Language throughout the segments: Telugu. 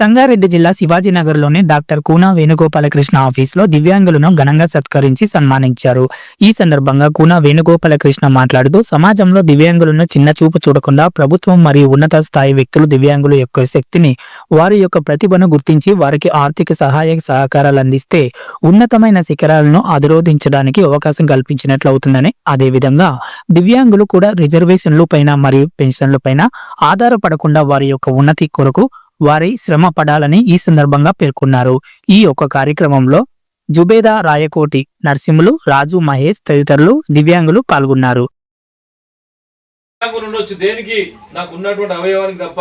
సంగారెడ్డి జిల్లా శివాజీనగర్లోని డాక్టర్ కూనా వేణుగోపాలకృష్ణ ఆఫీసులో దివ్యాంగులను ఘనంగా సత్కరించి సన్మానించారు. ఈ సందర్భంగా కూనా వేణుగోపాలకృష్ణ మాట్లాడుతూ సమాజంలో దివ్యాంగులను చిన్న చూపు చూడకుండా ప్రభుత్వం మరియు ఉన్నత స్థాయి వ్యక్తులు దివ్యాంగుల యొక్క శక్తిని వారి యొక్క ప్రతిభను గుర్తించి వారికి ఆర్థిక సహాయ సహకారాలు అందిస్తే ఉన్నతమైన శిఖరాలను అధిరోధించడానికి అవకాశం కల్పించినట్లు అవుతుందని అదేవిధంగా దివ్యాంగులు కూడా రిజర్వేషన్లు పైన మరియు పెన్షన్ల పైన ఆధారపడకుండా వారి యొక్క ఉన్నతి కొరకు వారి శ్రమ పడాలని ఈ సందర్భంగా పేర్కొన్నారు. ఈ యొక్క కార్యక్రమంలో జుబేదా రాయకోటి నరసింహులు రాజు మహేష్ తదితరులు దివ్యాంగులు పాల్గొన్నారు. ఉండొచ్చు దేనికి నాకు ఉన్నటువంటి అవయవానికి తప్ప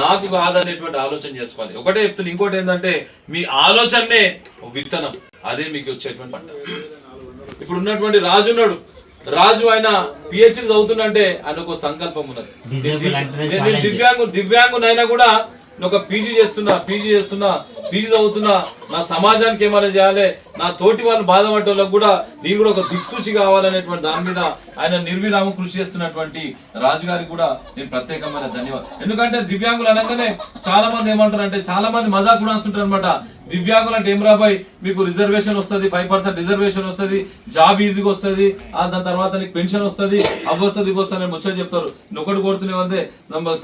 నాకు కాదనేటువంటి ఆలోచన చేసుకోవాలి. ఒకటే చెప్తున్నా ఇంకోటి ఏంటంటే మీ ఆలోచనే ఒక విత్తనం. అదే మీకు వచ్చేటువంటి పంట. ఇప్పుడు ఉన్నటువంటి రాజు ఉన్నాడు. రాజు ఆయన పిహెచ్డి చదువుతుందంటే ఆయన ఒక సంకల్పం ఉన్నది. నేను దివ్- నేను- నేను దివ్యాంగు దివ్యాంగునైనా కూడా నేను ఒక పీజీ చేస్తున్నా పీజీ చేస్తున్నా పీజీ చదువుతున్నా నా సమాజానికి ఏమైనా చేయాలి నా తోటి వాళ్ళు బాధపడేటోళ్ళకు కూడా నేను కూడా ఒక దిక్సూచి కావాలనేటువంటి దాని మీద ఆయన నిర్విరామ కృషి చేస్తున్నటువంటి రాజుగారికి కూడా నేను ప్రత్యేకమైన ధన్యవాదాలు. ఎందుకంటే దివ్యాంగులు అనగానే చాలా మంది ఏమంటారు అంటే చాలా మంది మజా కూడా అనమాట దివ్యాంగులు అంటే ఏం రాబాయ్ మీకు రిజర్వేషన్ వస్తుంది ఫైవ్ పర్సెంట్ రిజర్వేషన్ వస్తుంది జాబ్ ఈజీగా వస్తుంది ఆ దాని తర్వాత నీకు పెన్షన్ వస్తుంది అవి వస్తుంది ఇవి వస్తుంది అని ముచ్చట చెప్తారు. నొక్కటి ఒకటి కోరుతున్నామంటే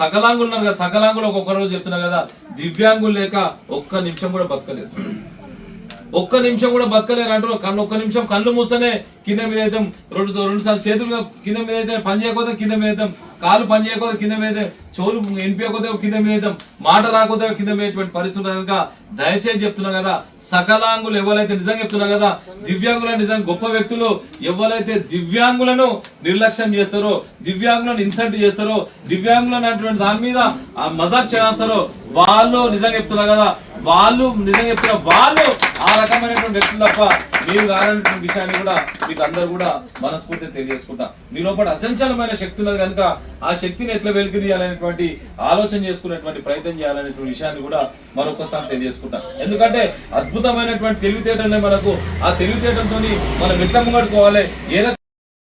సకలాంగులు ఉన్నారు కదా సకలాంగులు ఒక్కొక్క రోజు చెప్తున్నా కదా దివ్యాంగులు లేక ఒక్క నిమిషం కూడా బతకలేదు. ఒక్క నిమిషం కూడా బతకలేరు అంటారు కన్ను ఒక్క నిమిషం కళ్ళు మూస్తేనే కింద మీద అవుతాం రెండు రెండు సార్లు చేతులు కింద మీద అయితే పని చేయకపోతే కింద మీద అవుతాం కాలు పని చేయకపోతే కింద మీద చోలు చెవులు ఎంపియకపోతే కింద మీద అవుతాం మాట రాకపోతే కింద మీదటువంటి పరిస్థితులు కనుక దయచేసి చెప్తున్నా కదా సకలాంగులు ఎవరైతే నిజంగా చెప్తున్నా కదా దివ్యాంగులు నిజంగా గొప్ప వ్యక్తులు ఎవరైతే దివ్యాంగులను నిర్లక్ష్యం చేస్తారో దివ్యాంగులను ఇన్సల్ట్ చేస్తారో దివ్యాంగులు అన్నటువంటి దాని మీద ఆ మజాక్ చేస్తారో వాళ్ళు నిజంగా చెప్తున్నా కదా వాళ్ళు నిజంగా చెప్తున్నా వాళ్ళు ఆ రకమైనటువంటి వ్యక్తులు తప్ప మీరు కానటువంటి విషయాన్ని కూడా మీకు అందరూ కూడా మనస్ఫూర్తి తెలియజేసుకుంటా. మీ లోపల అచంచలమైన శక్తి ఉన్నది కనుక ఆ శక్తిని ఎట్లా వెలికి తీయాలనేటువంటి ఆలోచన చేసుకునేటువంటి ప్రయత్నం చేయాలనేటువంటి విషయాన్ని కూడా మరొకసారి తెలియజేసుకుంటా. ఎందుకంటే అద్భుతమైనటువంటి తెలివితేటలే మనకు ఆ తెలివితేటలతో మనం ఎట్లా ముంగడుకోవాలి? ఏ